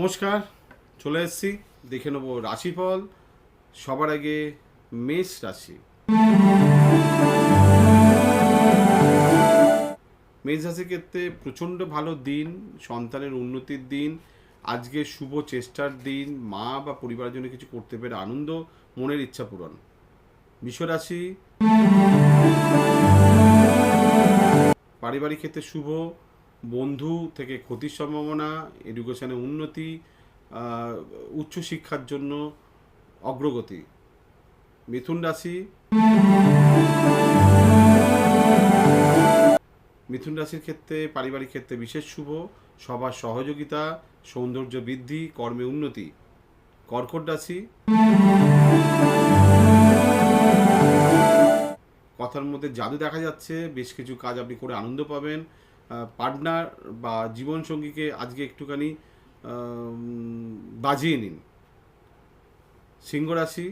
নমস্কার, চলে এসেছি। দেখে নেব রাশিফল। সবার আগে মেষ রাশি। মেষ রাশির ক্ষেত্রে প্রচণ্ড ভালো দিন, সন্তানের উন্নতির দিন, আজকে শুভ চেষ্টার দিন, মা বা পরিবারের জন্য কিছু করতে পেরে আনন্দ, মনের ইচ্ছা পূরণ। বিশ্বরাশি পারিবারিক ক্ষেত্রে শুভ বন্ধু থেকে ক্ষতির সম্ভাবনা এডুকেশনে উন্নতি উচ্চশিক্ষার জন্য অগ্রগতি। মিথুন রাশি মিথুন রাশির ক্ষেত্রে, পারিবারিক ক্ষেত্রে বিশেষ শুভ। সবার সহযোগিতা, সৌন্দর্য বৃদ্ধি, কর্মে উন্নতি। কর্কট রাশি কথার মধ্যে জাদু দেখা যাচ্ছে, বেশ কিছু কাজ আপনি করে আনন্দ পাবেন। পার্টনার বা জীবনসঙ্গীকে আজকে একটুখানি বাজিয়ে নিন। সিংহ রাশি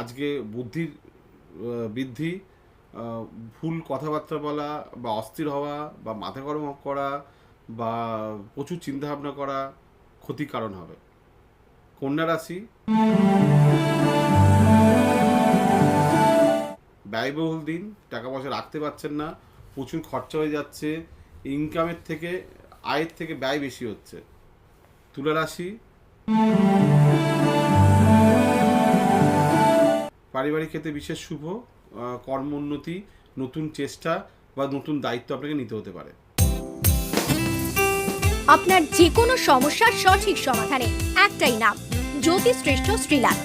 আজকে বুদ্ধির বৃদ্ধি ভুল কথাবার্তা বলা বা অস্থির হওয়া বা মাথা গরম করা বা প্রচুর চিন্তাভাবনা করা ক্ষতির কারণ হবে। কন্যা রাশি। ব্যয়বহুল দিন, টাকা পয়সা রাখতে পারছেন না, প্রচুর খরচা হয়ে যাচ্ছে ইনকামের থেকে, আয়ের থেকে ব্যয় বেশি হচ্ছে। তুলা রাশি পারিবারিক ক্ষেত্রে বিশেষ শুভ কর্ম উন্নতি, নতুন চেষ্টা বা নতুন দায়িত্ব আপনাকে নিতে হতে পারে। আপনার যে কোনো সমস্যার সঠিক সমাধানে একটাই নাম জ্যোতিশ্রেষ্ঠ শ্রীলাল।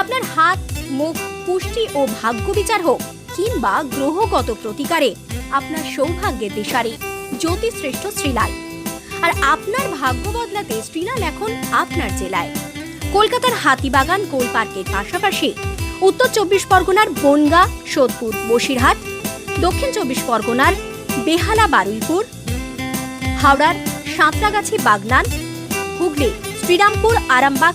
আপনার হাত, মুখ, পুষ্টি ও ভাগ্য বিচার হোক, কিংবা গ্রহগত প্রতিকারে আপনার সৌভাগ্যের দিশারি জ্যোতিশ্রেষ্ঠ শ্রীলাল। আর আপনার ভাগ্য বদলাতে শ্রীলাল এখন আপনার জেলায়। কলকাতার হাতিবাগান গোল পার্কের পাশাপাশি উত্তর চব্বিশ পরগনার বনগা, সোদপুর, বসিরহাট, দক্ষিণ চব্বিশ পরগনার বেহালা, বারুইপুর, হাওড়ার সাঁতরাগাছি, বাগনান, হুগলি, শ্রীরামপুর, আরামবাগ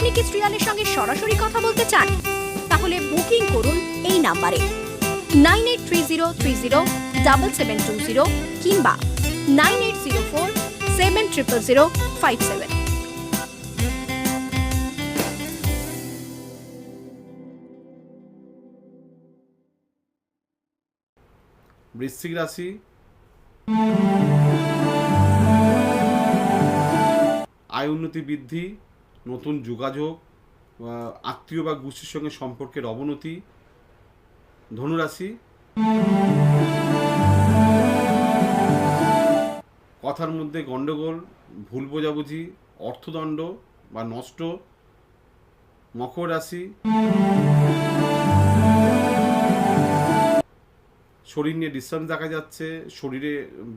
আপনি কি শ্রিয়ালের সঙ্গে সরাসরি কথা বলতে চান? তাহলে বুকিং করুন এই নাম্বারে। Nine eight three zero three zero double seven two zero কিংবা nine eight zero four seven triple zero five seven. বৃশ্চিক রাশি। আয় উন্নতি বৃদ্ধি। নতুন যোগাযোগ আত্মীয় বা গোষ্ঠীর সঙ্গে সম্পর্কের অবনতি, ধনুরাশি। কথার মধ্যে গণ্ডগোল ভুল বোঝাবুঝি, অর্থদণ্ড বা নষ্ট, মকর রাশি। শরীর নিয়ে ডিস্টার্ব দেখা যাচ্ছে, শরীরে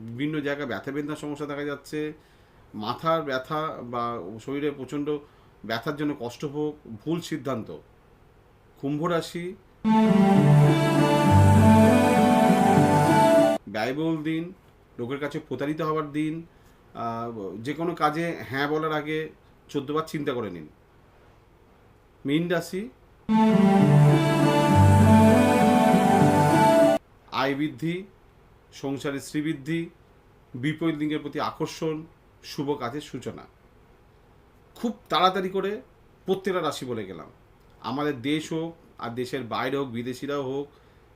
বিভিন্ন জায়গায় ব্যথা বেদনার সমস্যা দেখা যাচ্ছে মাথার ব্যথা বা শরীরে প্রচণ্ড ব্যথার জন্য কষ্ট কষ্টভোগ, ভুল সিদ্ধান্ত। কুম্ভ রাশি ব্যয়বহুল দিন, লোকের কাছে প্রতারিত হওয়ার দিন যে কোনো কাজে হ্যাঁ বলার আগে চোদ্দবার চিন্তা করে নিন। মীন রাশি আয় বৃদ্ধি, সংসারের শ্রীবৃদ্ধি, বিপরীত লিঙ্গের প্রতি আকর্ষণ শুভ কাজের সূচনা। খুব তাড়াতাড়ি করে প্রত্যেকটা রাশি বলে গেলাম। আমাদের দেশ হোক, আর দেশের বাইরে হোক, বিদেশিরাও হোক,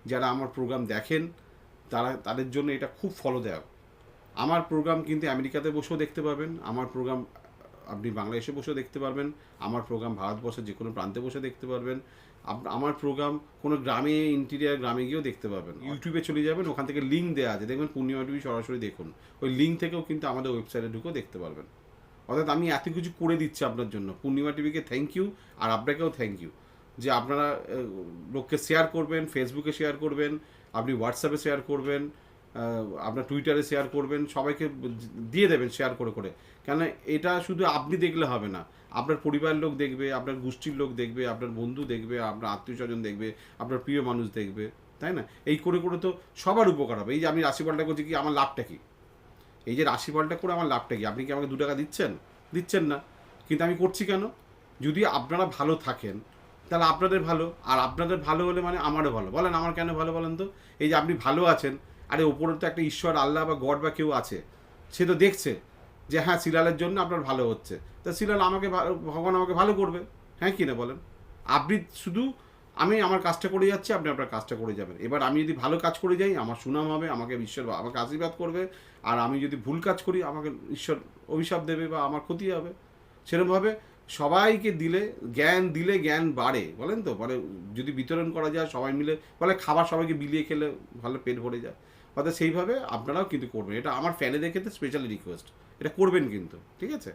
যারা আমার প্রোগ্রাম দেখেন, তারা, তাদের জন্য এটা খুব ফলদায়ক। আমার প্রোগ্রাম কিন্তু আমেরিকাতে বসেও দেখতে পাবেন, আমার প্রোগ্রাম আপনি বাংলাদেশে বসেও দেখতে পারবেন, আমার প্রোগ্রাম ভারতবর্ষের যে কোনো প্রান্তে বসে দেখতে পারবেন। আমার প্রোগ্রাম কোনো গ্রামে ইন্টিরিয়ার গ্রামে গিয়েও দেখতে পাবেন ইউটিউবে চলে যাবেন, ওখান থেকে লিঙ্ক দেওয়া আছে। দেখবেন পূর্ণিমা টিভি সরাসরি দেখুন। ওই লিঙ্ক থেকেও কিন্তু আমাদের ওয়েবসাইটে ঢুকেও দেখতে পারবেন। অর্থাৎ আমি এত কিছু করে দিচ্ছি আপনার জন্য। পূর্ণিমা টিভিকে থ্যাংক ইউ আর আপনাকেও থ্যাংক ইউ যে আপনারা লোককে শেয়ার করবেন ফেসবুকে শেয়ার করবেন, আপনি হোয়াটসঅ্যাপে শেয়ার করবেন আপনার টুইটারে শেয়ার করবেন, সবাইকে দিয়ে দেবেন শেয়ার করে করে। কেন এটা শুধু আপনি দেখলে হবে না। আপনার পরিবারের লোক দেখবে, আপনার গোষ্ঠীর লোক দেখবে, আপনার বন্ধু দেখবে, আপনার আত্মীয় স্বজন দেখবে, আপনার প্রিয় মানুষ দেখবে, তাই না? এই করে করে তো সবার উপকার হবে। এই যে আমি রাশিফলটা করছি কি, আমার লাভটা কি? এই যে রাশিফলটা করে আমার লাভটা কি? আপনি কি আমাকে দু টাকা দিচ্ছেন? দিচ্ছেন না। কিন্তু আমি করছি কেন? যদি আপনারা ভালো থাকেন, তাহলে আপনাদের ভালো। আর আপনাদের ভালো হলে মানে আমারও ভালো। বলেন, আমার কেন ভালো বলেন তো? এই যে আপনি ভালো আছেন আরে ওপরে তো একটা ঈশ্বর, আল্লাহ বা গড বা কেউ আছে। সে তো দেখছে যে হ্যাঁ সিরিয়ালের জন্য আপনার ভালো হচ্ছে। তা সিরিয়াল আমাকে ভগবান আমাকে ভালো করবে। হ্যাঁ কি না বলেন? আপনি শুধু, আমি আমার কাজটা করে যাচ্ছি, আপনি আপনার কাজটা করে যাবেন। এবার আমি যদি ভালো কাজ করে যাই, আমার সুনাম হবে, আমাকে ঈশ্বর আমাকে আশীর্বাদ করবে। আর আমি যদি ভুল কাজ করি, আমাকে ঈশ্বর অভিশাপ দেবে বা আমার ক্ষতি হবে। সেরকমভাবে সবাইকে দিলে, জ্ঞান দিলে জ্ঞান বাড়ে, বলেন তো? মানে যদি বিতরণ করা যায়, সবাই মিলে, বলে খাবার সবাইকে বিলিয়ে খেলে ভালো পেট ভরে যায়। অর্থাৎ সেইভাবে আপনারাও কিন্তু করবেন। এটা আমার ফ্যানেদের ক্ষেত্রে স্পেশালি রিকোয়েস্ট এটা করবেন কিন্তু, ঠিক আছে?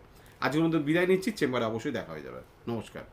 আজকের মধ্যে বিদায় নিচ্ছি, চেম্বারে অবশ্যই দেখা হয়ে যাবে। নমস্কার।